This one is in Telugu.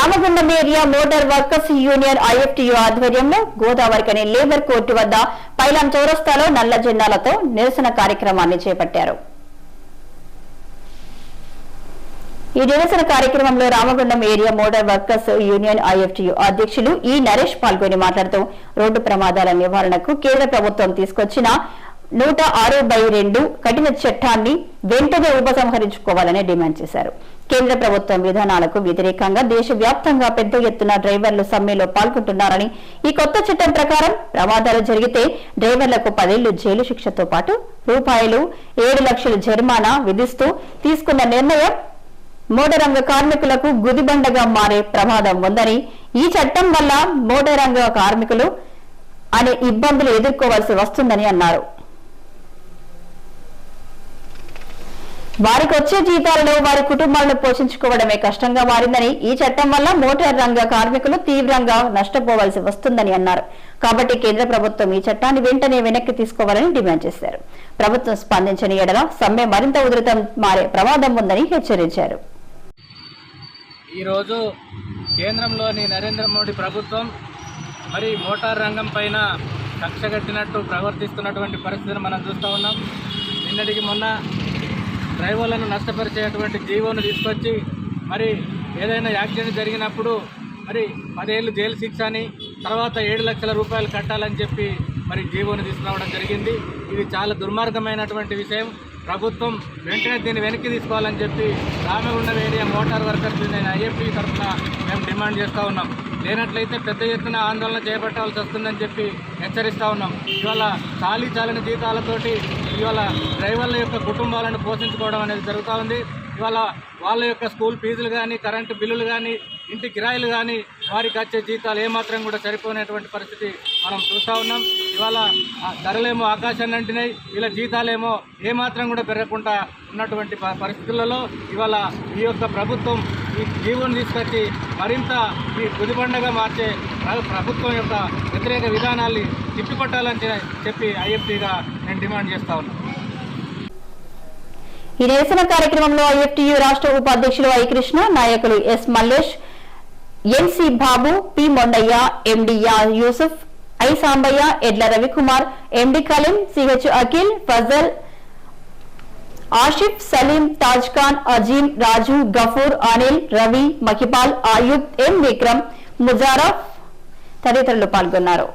Ramagundam area motor workers union IFTU ఆధ్వర్యంలో గోదావరికని లేబర్ కోర్టు వద్ద పైలాం చౌరస్తాలో నల్ల జెండాలతో నిరసన కార్యక్రమాన్ని చేపట్టారు. ఈ నిరసన కార్యక్రమంలో Ramagundam area motor workers union IFTU అధ్యక్షులు ఈ నరేష్ పాల్గొని మాట్లాడుతూ రోడ్డు ప్రమాదాల నివారణకు కేంద్ర ప్రభుత్వం తీసుకొచ్చిన నూట ఆరు బై రెండు కఠిన చట్టాన్ని వెంటనే ఉపసంహరించుకోవాలని డిమాండ్ చేశారు. కేంద్ర ప్రభుత్వం విధానాలకు వ్యతిరేకంగా దేశవ్యాప్తంగా పెద్ద ఎత్తున డ్రైవర్లు సమ్మెలో పాల్గొంటున్నారని ఈ కొత్త చట్టం ప్రకారం ప్రమాదాలు జరిగితే డ్రైవర్లకు పదేళ్ళు జైలు శిక్షతో పాటు రూపాయలు ఏడు లక్షల జరిమానా విధిస్తూ తీసుకున్న నిర్ణయం మోటరంగ కార్మికులకు గుదిబండగా మారే ప్రమాదం ఉందని ఈ చట్టం వల్ల మోటరంగ కార్మికులు అనే ఇబ్బందులు ఎదుర్కోవాల్సి వస్తుందని అన్నారు. వారికి వచ్చే జీతాలలో వారి కుటుంబాలను పోషించుకోవడమే కష్టంగా మారిందని ఈ చట్టం వల్ల మోటార్ రంగ కార్మికులు తీవ్రంగా నష్టపోవాల్సి వస్తుందని అన్నారు. కాబట్టి కేంద్ర ప్రభుత్వం ఈ చట్టాన్ని వెంటనే వెనక్కి తీసుకోవాలని డిమాండ్ చేశారు. ప్రభుత్వం స్పందించని ఎడల సమ్మె మరింత ఉధృతం మారే ప్రమాదం ఉందని హెచ్చరించారు. ఈరోజు కేంద్రంలోని నరేంద్ర మోడీ ప్రభుత్వం మరి మోటార్ రంగం పైన కక్షగట్టినట్టు ప్రవర్తిస్తున్నటువంటి పరిస్థితిని మనం చూస్తూ ఉన్నాం. నిన్నటికి మొన్న డ్రైవర్లను నష్టపరిచేటువంటి జీవోను తీసుకొచ్చి మరి ఏదైనా యాక్సిడెంట్ జరిగినప్పుడు మరి పదేళ్ళు జైలు శిక్ష అని తర్వాత ఏడు లక్షల రూపాయలు కట్టాలని చెప్పి మరి జీవోను తీసుకురావడం జరిగింది. ఇది చాలా దుర్మార్గమైనటువంటి విషయం. ప్రభుత్వం వెంటనే దీన్ని వెనక్కి తీసుకోవాలని చెప్పి రామగుండం ఏరియా మోటార్ వర్కర్స్ నేను ఐఎఫ్టీ తరఫున మేము డిమాండ్ చేస్తూ ఉన్నాం. లేనట్లయితే పెద్ద ఎత్తున ఆందోళన చేపట్టాల్సి వస్తుందని చెప్పి హెచ్చరిస్తూ ఉన్నాం. ఇవాళ చాలీ చాలని జీతాలతోటి ఇవాళ డ్రైవర్ల యొక్క కుటుంబాలను పోషించుకోవడం అనేది జరుగుతూ ఉంది. ఇవాళ వాళ్ళ యొక్క స్కూల్ ఫీజులు కానీ కరెంటు బిల్లులు కానీ ఇంటి కిరాయిలు కానీ వారికి వచ్చే జీతాలు ఏమాత్రం కూడా సరిపోయినటువంటి పరిస్థితి మనం చూస్తూ ఉన్నాం. ఇవాళ ధరలేమో ఆకాశాన్ని అంటినాయి. ఇలా జీతాలేమో ఏమాత్రం కూడా పెరగకుండా ఉన్నటువంటి ప- పరిస్థితులలో ఇవాళ ఈ యొక్క ప్రభుత్వం జీవోని తీసుకొచ్చి మరింత ఈ గుదిబండగా మార్చే ప్రభుత్వం యొక్క వ్యతిరేక విధానాల్ని తిప్పికొట్టాలని చెప్పి ఐఎఫ్టీగా నేను డిమాండ్ చేస్తా ఉన్నాను ఈ నిరసన కార్యక్రమంలో ఐఎఫ్టీయు రాష్ట్ర ఉపాధ్యక్షులు ఐ కృష్ణ నాయకులు S Mallesh NC Babu P Mondaiah ఎండియా Yusuf I Sambaiah Edla Ravikumar MD Kaleem CH Akhil Fazal Ashif Salim Taj Khan Azeem రాజు గఫూర్ అనిల్ రవి మహిపాల్ ఆయుబ్ ఎం విక్రమ్ ముజారఫ్ తదితరులు పాల్గొన్నారు